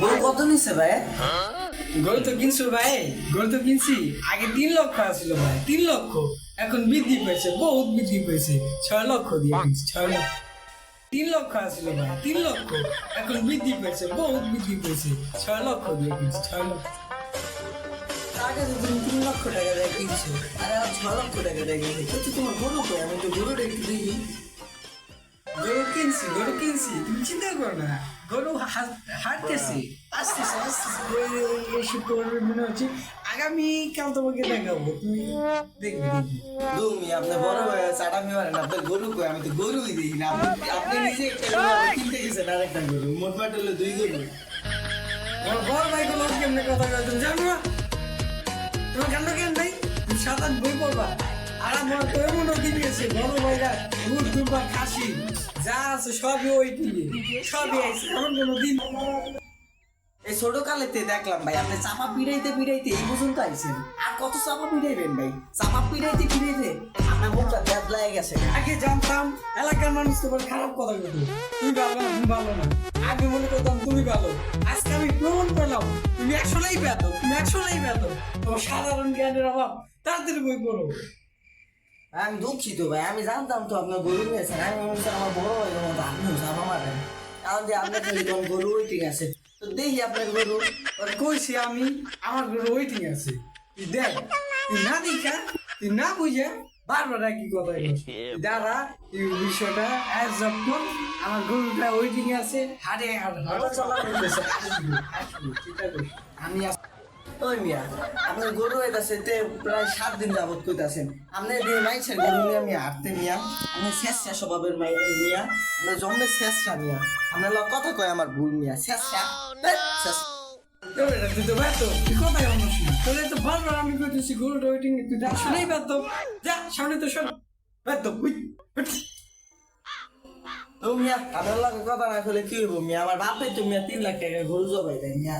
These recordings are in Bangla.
গরু কত নিচ্ছে ভাই? গরু তো কিনছো ভাই গরু তো কিনছি। আগে তিন লক্ষ আসলো ভাই তিন লক্ষ। এখন বৃদ্ধি পেয়েছে বহুত বৃদ্ধি পেয়েছে ছয় লক্ষ দিয়ে ছয় লক্ষ। তিন লক্ষ আসলো ভাই তিন লক্ষ। এখন বৃদ্ধি পেয়েছে বহুত বৃদ্ধি পেয়েছে ছয় লক্ষ দিয়ে কিনছি ছয় লক্ষ। আগে তো তুমি তিন লক্ষ টাকা দিয়ে কিনছো আর ছ লক্ষ টাকা দিয়ে কিনছো। তোমার গরু কই? আমি তো গরুটা একটু দেখি। গরু কিনছি গরু কিনছি তুমি চিন্তা করো না গরু হা- আসতেছে আসতেছে এই- এই মনে হচ্ছে আগামী কাল তোমাকে দেখাবো তুমি দেখবে তুমি আপনার বড় ভাই চাটামি মারেন আপনার গরু কই আমি তো গরুই দেখি না আপনি আপনি নিজে কিনতে গেছেন আর একটা গরু মোট মাঠ হলো দুই গরু আমার বড় ভাই গুলো কেমনে কথা তুমি জানো না তোমার কান্ড কেন ভাই তুমি সাত আট বই পড়বা আর আমার তো এমনও দিন গেছে বড় ভাইরা দুধ দুবা খাসি, যা আছে সবই ওই টিভি। সবই আছে, এমন কোনো দিন। এই ছোট কালেতে দেখলাম ভাই, আপনি চাপা পিড়াইতে পিড়াইতে এই পর্যন্ত আইছেন। আর কত চাপা পিড়াইবেন ভাই? চাপা পিড়াইতে পিড়াইতে আপনার মুখটা ব্যাদ লাগে গেছে। আগে জানতাম, এলাকার মানুষ তোমার খারাপ কথা বলতো। তুমি ভালো না, তুমি ভালো না। আমি মনে করতাম তুমি ভালো। আজকে আমি প্রমাণ করলাম, তুমি একশোলাই ব্যত তুমি একশোলাই ব্যত তোমার সাধারণ জ্ঞানের অভাব, তাড়াতাড়ি বই পড়ো। আমি দুঃখিত ভাই আমি জানতাম তো আপনার গরু নিয়েছেন আমি মনে আমার বড় ভাই মতো আপনিও চাপা মারেন কারণ যে আপনার খালি কোন গরু ওইটিং আছে তো দেখি আপনার গরু কইছি আমি আমার ঘরে ওয়েটিং আছে তুই দেখ তুই না দেখা তুই না বুঝে বারবার একই কথা। দাঁড়া এই বিষয়টা অফ কর আমার গরুটা ওয়েটিং আছে হাড়ে হাড়ে চলা। আমি ওই মিয়া আপনার গরু হইতাছে তে প্রায় সাত দিন যাবত কইতাছেন। আপনি মাইছেন গরু নিয়ে আমি হাঁটতে মিয়া আপনি শেষ শেষ স্বভাবের মাই মিয়া আপনি জন্মে মিয়া। আপনার লগ কথা কয় আমার ভুল মিয়া শেষ শেষ তো তুই তো ব্যর্থ তুই কোথায় অন্য তোদের তো বারবার আমি কইতেছি গরুটা ওয়েটিং তুই দেখ শুনেই ব্যর্থ যা সামনে তো শোন। ব্যর্থ উই, উই। মিয়া আপনার লগে কথা না কি হইব মিয়া? আমার বাপে তো মিয়া তিন লাখ টাকা গরু জবাই দেয় মিয়া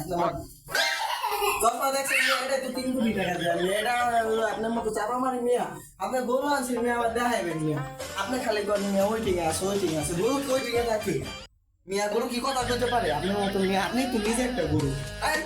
আপনার মতো চাপা মারি, মিয়া। আপনার গরু আনছেন মিয়া আবার দেখাইবেন মিয়া। আপনি খালি করেন, মিয়া ওয়েটিং আছে ওয়েটিং আছে। গরু ওয়েটিং এ থাকে? মিয়া গরু কি কথা কইতে পারে? আপনার মতো আপনি তো নিজে একটা গরু। আরে